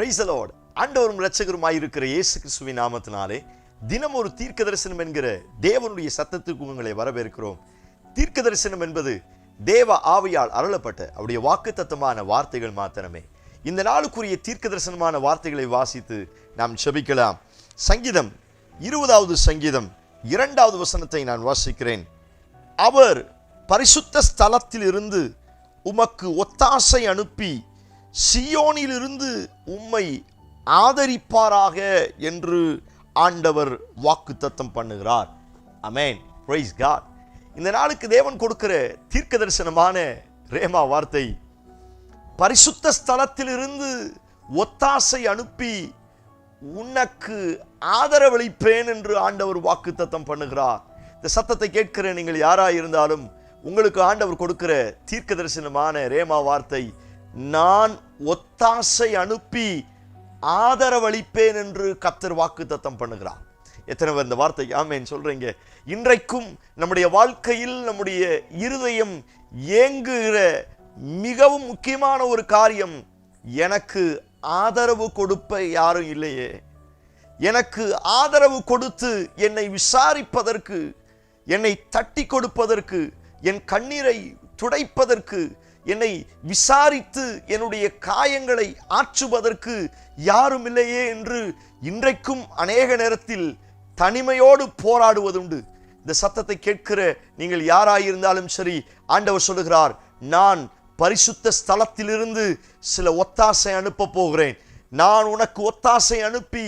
பிரைசலோடு ஆண்டவரும் ரட்சகருமாயிருக்கிற இயேசு கிறிஸ்துவின் நாமத்தினாலே தினம் ஒரு தீர்க்க தரிசனம் என்கிற தேவனுடைய சத்தத்துக்கு உங்களை வரவேற்கிறோம். தீர்க்க தரிசனம் என்பது தேவ ஆவியால் அருளப்பட்ட அவருடைய வாக்குத்தத்தமான வார்த்தைகள் மாத்திரமே. இந்த நாளுக்குரிய தீர்க்க தரிசனமான வார்த்தைகளை வாசித்து நாம் செபிக்கலாம் சங்கீதம் இருபதாவது சங்கீதம் இரண்டாவது வசனத்தை நான் வாசிக்கிறேன். அவர் பரிசுத்த ஸ்தலத்தில் இருந்து உமக்கு ஒத்தாசை அனுப்பி சியோனிலிருந்து உம்மை ஆதரிப்பாராக என்று ஆண்டவர் வாக்குத்தத்தம் பண்ணுகிறார். அமேன் பிரைஸ் காட் இந்த நாளுக்கு தேவன் கொடுக்கிற தீர்க்க தரிசனமான ரேமா வார்த்தை பரிசுத்த ஸ்தலத்திலிருந்து ஒத்தாசை அனுப்பி உனக்கு ஆதரவளிப்பேன் என்று ஆண்டவர் வாக்குத்தத்தம் பண்ணுகிறார். இந்த சத்தத்தை கேட்கிற நீங்கள் யாராக இருந்தாலும் உங்களுக்கு ஆண்டவர் கொடுக்கிற தீர்க்க தரிசனமான ரேமா வார்த்தை நான் ஒத்தாசை அனுப்பி ஆதரவளிப்பேன் என்று கத்தர் வாக்குத்தத்தம் பண்ணுகிறார். எத்தனை பேர் இந்த வார்த்தை ஆமேன் சொல்றீங்க? இன்றைக்கும் நம்முடைய வாழ்க்கையில் நம்முடைய இருதயம் ஏங்குகிற மிகவும் முக்கியமான ஒரு காரியம் எனக்கு ஆதரவு கொடுப்ப யாரும் இல்லையே. எனக்கு ஆதரவு கொடுத்து என்னை விசாரிப்பதற்கு என்னை தட்டி கொடுப்பதற்கு என் கண்ணீரை துடைப்பதற்கு என்னை விசாரித்து என்னுடைய காயங்களை ஆற்றுவதற்கு யாரும் இல்லையே என்று இன்றைக்கும் அநேக நேரத்தில் தனிமையோடு போராடுவதுண்டு. இந்த சத்தத்தை கேட்கிற நீங்கள் யாராயிருந்தாலும் சரி ஆண்டவர் சொல்லுகிறார் நான் பரிசுத்த ஸ்தலத்திலிருந்து சில ஒத்தாசை அனுப்ப போகிறேன். நான் உனக்கு ஒத்தாசை அனுப்பி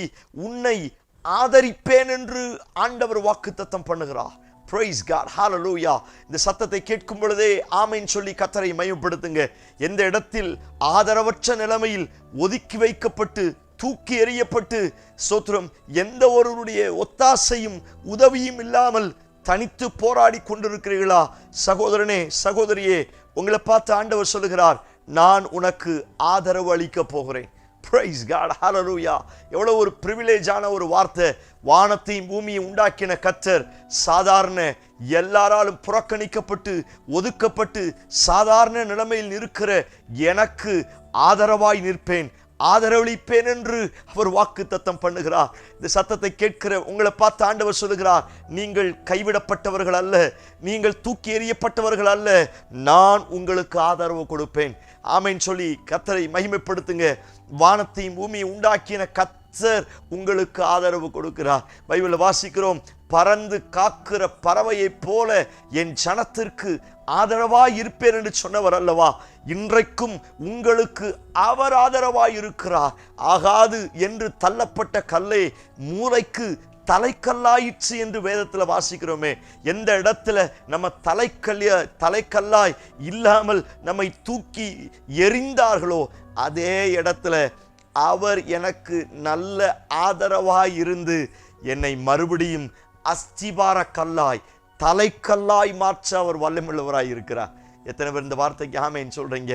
உன்னை ஆதரிப்பேன் என்று ஆண்டவர் வாக்குத்தத்தம் பண்ணுகிறார். பிரைஸ் காட் ஹாலலூயா இந்த சத்தத்தை கேட்கும் பொழுதே ஆமைன்னு சொல்லி கத்தரை மையப்படுத்துங்க. எந்த இடத்தில் ஆதரவற்ற நிலைமையில் ஒதுக்கி வைக்கப்பட்டு தூக்கி எறியப்பட்டு சோத்திரம் எந்த ஒருவருடைய ஒத்தாசையும் உதவியும் இல்லாமல் தனித்து போராடி கொண்டிருக்கிறீர்களா? சகோதரனே சகோதரியே உங்களை பார்த்து ஆண்டவர் சொல்லுகிறார் நான் உனக்கு ஆதரவு அளிக்கப் போகிறேன். பிரைஸ் காட் ஹலலூயா எவ்வளோ ஒரு ப்ரிவிலேஜான ஒரு வார்த்தை. வானத்தையும் பூமியை உண்டாக்கின கத்தர் சாதாரண எல்லாராலும் புறக்கணிக்கப்பட்டு ஒதுக்கப்பட்டு சாதாரண நிலைமையில் இருக்கிற எனக்கு ஆதரவாய் நிற்பேன். ஆதரவளிப்பேன் என்று அவர் வாக்கு தத்தம் பண்ணுகிறார். இந்த சத்தத்தை கேட்கிற உங்களை பார்த்து ஆண்டவர் சொல்லுகிறார் நீங்கள் கைவிடப்பட்டவர்கள் அல்ல. நீங்கள் தூக்கி எறியப்பட்டவர்கள் அல்ல. நான் உங்களுக்கு ஆதரவு கொடுப்பேன். ஆமைன்னு சொல்லி கத்தரை மகிமைப்படுத்துங்க. வானத்தையும் பூமியை உண்டாக்கின கத்தர் உங்களுக்கு ஆதரவு கொடுக்கிறார். பைபிளில் வாசிக்கிறோம் பறந்து காக்கிற பறவையைப் போல என் ஜனத்திற்கு ஆதரவாய் இருப்பேன் என்று சொன்னவர் அல்லவா? இன்றைக்கும் உங்களுக்கு அவர் ஆதரவாய் இருக்கிறார். ஆகாது என்று தள்ளப்பட்ட கல்லை மூளைக்கு தலைக்கல்லாயிற்று என்று வேதத்தில் வாசிக்கிறோமே. எந்த இடத்துல நம்ம தலைக்கல்லிய தலைக்கல்லாய் இல்லாமல் நம்மை தூக்கி எறிந்தார்களோ அதே இடத்துல அவர் எனக்கு நல்ல ஆதரவாய் இருந்து என்னை மறுபடியும் அஸ்திபார கல்லாய் தலைக்கல்லாய் மாற்ற அவர் வல்லமுள்ளவராய் இருக்கிறார். எத்தனை பேர் இந்த வார்த்தைக்கு ஆமேன்னு சொல்கிறீங்க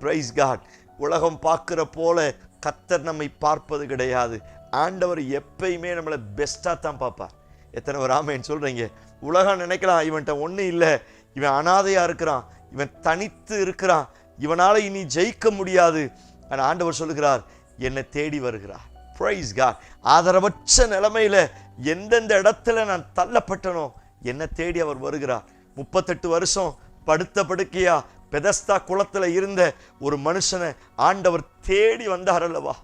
பிரைஸ் காட் உலகம் பார்க்குற போல கத்தர் நம்மை பார்ப்பது கிடையாது. ஆண்டவர் எப்பயுமே நம்மளை பெஸ்ட்டாக தான் பார்ப்பார். எத்தனை ஒரு ஆமைன்னு சொல்கிறீங்க உலகம் நினைக்கலாம் இவன்கிட்ட ஒன்றும் இல்லை. இவன் அனாதையாக இருக்கிறான். இவன் தனித்து இருக்கிறான். இவனால் இனி ஜெயிக்க முடியாது. ஆனால் ஆண்டவர் சொல்லுகிறார் என்னை தேடி வருகிறார். ப்ரைஸ் காட் ஆதரவற்ற நிலைமையில் எந்தெந்த இடத்துல நான் தள்ளப்பட்டனோ என்னை தேடி அவர் வருகிறார். முப்பத்தெட்டு வருஷம் படுத்த படுக்கையா பெதஸ்தா குளத்தில் இருந்த ஒரு மனுஷனை ஆண்டவர் தேடி வந்தார் அல்லவா?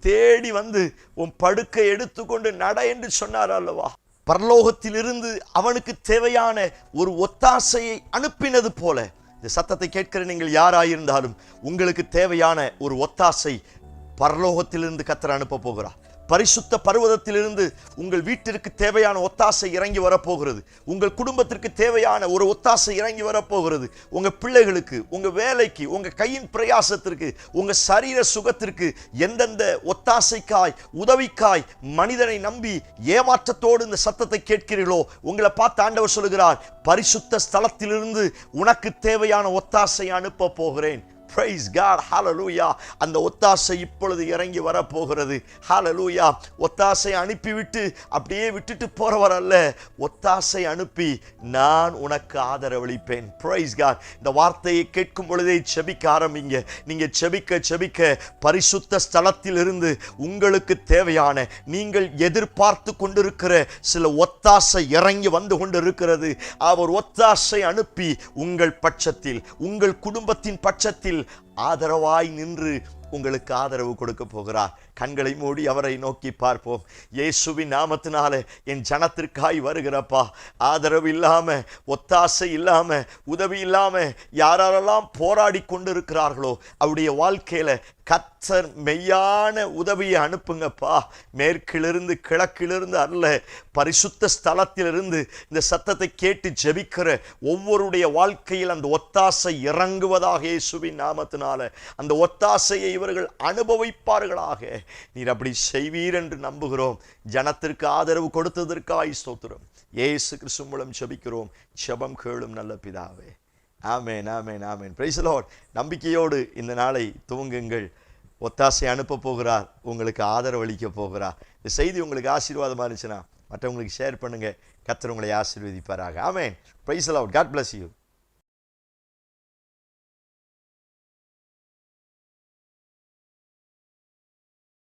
தேடி வந்து உன் படுக்கை எடுத்துக்கொண்டு நட என்று சொன்னார் அல்லவா? பரலோகத்திலிருந்து அவனுக்கு தேவையான ஒரு ஒத்தாசையை அனுப்பினது போல. இந்த சத்தத்தை கேட்கிற நீங்கள் யாராயிருந்தாலும் உங்களுக்கு தேவையான ஒரு ஒத்தாசை பரலோகத்திலிருந்து கத்தர் அனுப்ப போகிறார். பரிசுத்த பருவதத்திலிருந்து உங்கள் வீட்டிற்கு தேவையான ஒத்தாசை இறங்கி வரப்போகிறது. உங்கள் குடும்பத்திற்கு தேவையான ஒரு ஒத்தாசை இறங்கி வரப்போகிறது. உங்கள் பிள்ளைகளுக்கு உங்கள் வேலைக்கு உங்கள் கையின் பிரயாசத்திற்கு உங்கள் சரீர சுகத்திற்கு எந்தெந்த ஒத்தாசைக்காய் உதவிக்காய் மனிதனை நம்பி ஏமாற்றத்தோடு இந்த சத்தத்தை கேட்கிறீர்களோ உங்களை பார்த்து ஆண்டவர் சொல்லுகிறார் பரிசுத்த ஸ்தலத்திலிருந்து உனக்கு தேவையான ஒத்தாசை அனுப்ப போகிறேன். பிரைஸ் காட் ஹாலலூயா அந்த ஒத்தாசை இப்பொழுது இறங்கி வரப்போகிறது. ஹாலலூயா ஒத்தாசை அனுப்பிவிட்டு அப்படியே விட்டுட்டு போகிறவர் அல்ல. ஒத்தாசை அனுப்பி நான் உனக்கு ஆதரவளிப்பேன். பிரைஸ் காட் இந்த வார்த்தையை கேட்கும் பொழுதே செபிக்க ஆரம்பிங்க. நீங்க செபிக்க செபிக்க பரிசுத்த ஸ்தலத்தில் இருந்து உங்களுக்கு தேவையான நீங்கள் எதிர்பார்த்து கொண்டிருக்கிற சில ஒத்தாசை இறங்கி வந்து கொண்டிருக்கிறது. அவர் ஒத்தாசை அனுப்பி உங்கள் பட்சத்தில் உங்கள் குடும்பத்தின் பட்சத்தில் ஆதரவாய் நின்று உங்களுக்கு ஆதரவு கொடுக்க போகிறார். கண்களை மூடி அவரை நோக்கி பார்ப்போம். இயேசுவின் நாமத்தினால என் ஜனத்திற்காய் வருகிறப்பா. ஆதரவு இல்லாம ஒத்தாசை இல்லாம உதவி இல்லாம யாரெல்லாம் போராடி கொண்டிருக்கிறார்களோ அவருடைய வாழ்க்கையில கத்தர் மெய்யான உதவியை அனுப்புங்கப்பா. மேற்கிலிருந்து கிழக்கிலிருந்து அல்ல பரிசுத்த ஸ்தலத்திலிருந்து இந்த சத்தத்தை கேட்டு ஜெபிக்கிற ஒவ்வொருடைய வாழ்க்கையில் அந்த ஒத்தாசை இறங்குவதாக இயேசுவின் நாமத்தினால அந்த ஒத்தாசையை இவர்கள் அனுபவிப்பார்களாக. நீர் அப்படி செய்வீர் என்று நம்புகிறோம். ஜனத்திற்கு ஆதரவு கொடுத்ததற்காய் ஸ்தோத்திரம். ஏசு கிறிஸ்து மூலம் ஜெபிக்கிறோம். ஜெபம் கேளும் நல்ல பிதாவே. ஆமேன் ஆமேன் ஆமேன். பிரைஸ் நம்பிக்கையோடு இந்த நாளை துவங்குங்கள். ஒத்தாசை அனுப்ப போகிறார். உங்களுக்கு ஆதரவு அளிக்க போகிறார். இந்த செய்தி உங்களுக்கு ஆசீர்வாதமாக இருந்துச்சுன்னா மற்றவங்களுக்கு ஷேர் பண்ணுங்க. கத்தர் உங்களை ஆசீர்வதிப்பாராக. Amen. Praise Lord God bless you